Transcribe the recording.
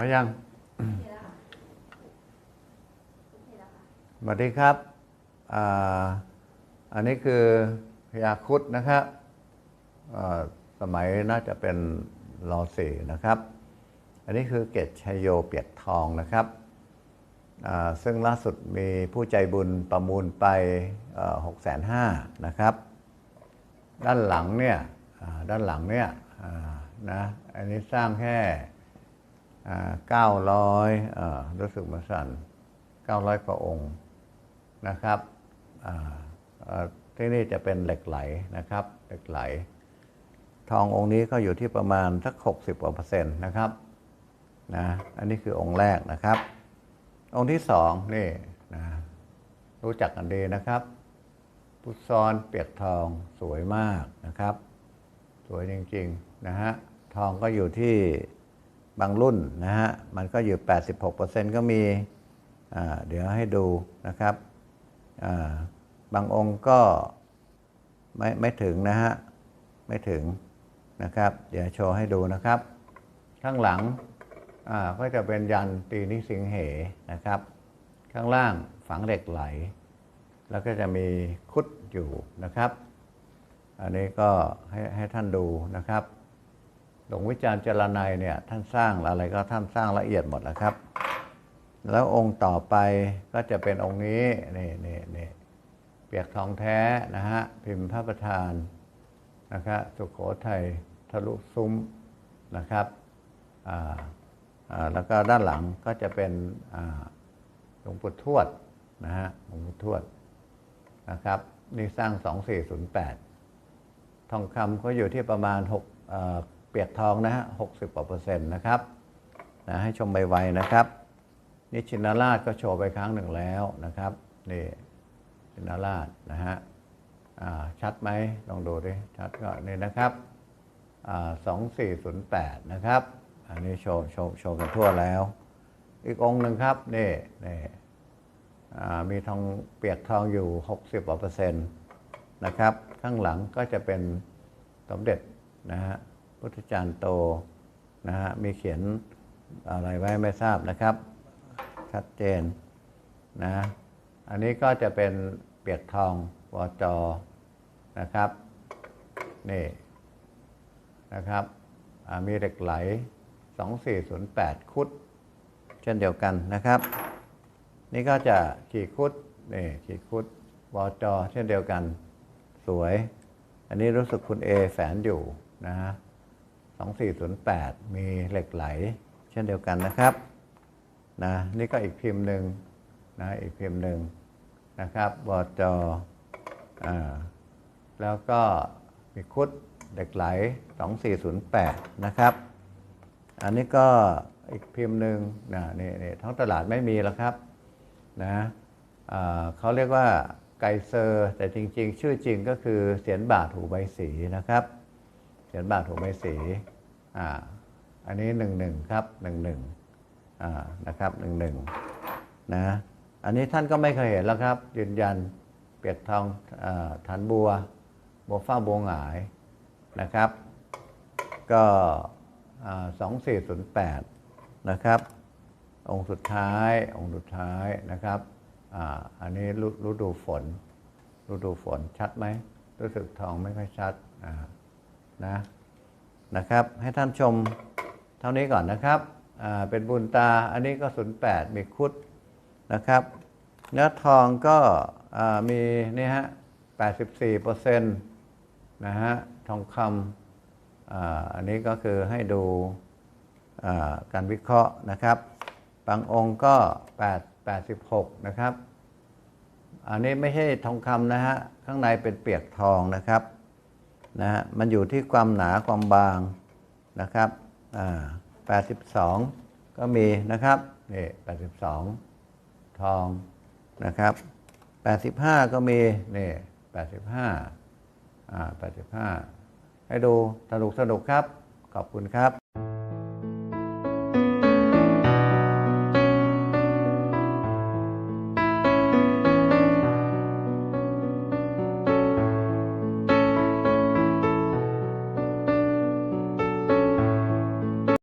พอยังโอเคแล้วค่ะโอเคแล้วค่ะสวัสดีครับอ่าอันนี้คือพยาครุดนะครับอ่าสมัยน่าจะเป็นรอสี่นะครับ อันนี้คือเกตชัยโยเปียกทองนะครับอ่าซึ่งล่าสุดมีผู้ใจบุญประมูลไปหกแสนห้านะครับ ด้านหลังเนี่ยอ่าด้านหลังเนี่ยอ่านะ อันนี้สร้างแค่ เก้าร้อยรู้สึกมาสั่นเก้าร้อยกว่าองค์นะครับที่นี่จะเป็นเหล็กไหลนะครับ เหล็กไหล ทององค์นี้ก็อยู่ที่ประมาณสัก60กว่าเปอร์เซ็นต์นะครับนะอันนี้คือองค์แรกนะครับ องค์ที่สองนี่นะรู้จักกันดีนะครับพุทซอนเปียกทองสวยมากนะครับ สวยจริงๆนะฮะทองก็อยู่ที่ บางรุ่นนะฮะ มันก็อยู่ 86%ก็มีเดี๋ยวให้ดูนะครับาบางองค์ก็ไม่ไม่ถึงนะฮะ ไม่ถึงนะครับ เดี๋ยวโชว์ให้ดูนะครับ ข้างหลังก็จะเป็นยันตีนิสิงเหนะครับ ข้างล่างฝังเหล็กไหล แล้วก็จะมีคุดอยู่นะครับ อันนี้ก็ให้ให้ท่านดูนะครับ หลวงวิจารณ์เจรนัยเนี่ยท่านสร้างอะไรก็ท่านสร้างละเอียดหมดแล้วครับ แล้วองค์ต่อไปก็จะเป็นองค์นี้นี่นี่นี่เปียกทองแท้นะฮะพิมพ์พระประธานนะครับสุโขทัยทะลุซุ้มนะครับแล้วก็ด้านหลังก็จะเป็นหลวงปู่ทวดนะฮะหลวงปู่ทวดนะครับนี่สร้าง 2408 ทองคำก็อยู่ที่ประมาณ6 เปียกทองนะฮะ60กว่าเปอร์เซ็นต์นะครับนะให้ชมไวนะครับ นี่ชินราชก็โชว์ไปครั้งหนึ่งแล้วนะครับนี่ชินราชนะฮะอ่าชัดไหมลองดูดิชัดก็นี่นะครับอ่า2408นะครับ อันนี้โชว์โชว์โชว์กันทั่วแล้ว อีกองค์หนึ่งครับนี่นี่อ่ามีทองเปียกทองอยู่ 60กว่าเปอร์เซ็นต์นะครับ ข้างหลังก็จะเป็นสมเด็จนะฮะ พุทธจารย์โตนะฮะมีเขียนอะไรไว้ไม่ทราบนะครับ ชัดเจนนะอันนี้ก็จะเป็นเปียกทองวอจอนะครับนี่นะครับมีเหล็กไหล 2408 คุด เช่นเดียวกันนะครับ นี่ก็จะขีดคุดนี่ขีดคุดวอจอเช่นเดียวกัน สวย อันนี้รู้สึกคุณเอแฝนอยู่นะฮะ 2408 มีเหล็กไหล เช่นเดียวกันนะครับนะนี่ก็อีกพิมพ์หนึ่งนะอีกพิมพ์หนึ่งนะครับวอจอ่าแล้วก็มีคุดเหล็กไหล 2408 นะครับ อันนี้ก็อีกพิมพ์หนึ่งนะนี่นี่ท้องตลาดไม่มีแล้วครับนะเขาเรียกว่าไกเซอร์ แต่จริง ๆ ชื่อจริงก็คือเสียนบาทหูใบสีนะครับ เสียนบาทหูกใบสีอ่าอันนี้หนึ่งหนึ่งครับหนึ่งหนึ่งอ่านะครับหนึ่งหนึ่งนะอันนี้ท่านก็ไม่เคยเห็นแล้วครับ ยืนยันเปียกทองอาฐานบัวบัวฟ้าบัวหงายนะครับ ก็สองสี่ศูนย์แปดนะครับ องค์สุดท้ายองค์สุดท้ายนะครับอ่าอันนี้ฤดูฝนฤดูฝนชัดไหมรู้สึกทองไม่ค่อยชัดอ่า นะนะครับ ให้ท่านชมเท่านี้ก่อนนะครับเป็นบุญตาอันนี้ก็ศูนย์แปดมีคุดนะครับ เนื้อทองก็มีนี่ฮะ84เปอร์เซ็นต์นะฮะทองคำอันนี้ก็คือให้ดูการวิเคราะห์นะครับ บางองค์ก็8 86นะครับ อันนี้ไม่ใช่ทองคำนะฮะ ข้างในเป็นเปียกทองนะครับ นะฮะมันอยู่ที่ความหนาความบางนะครับอ่า82ก็มีนะครับนี่82ทองนะครับ85ก็มีนี่85อ่า85ให้ดูสนุกสนุกครับ ขอบคุณครับ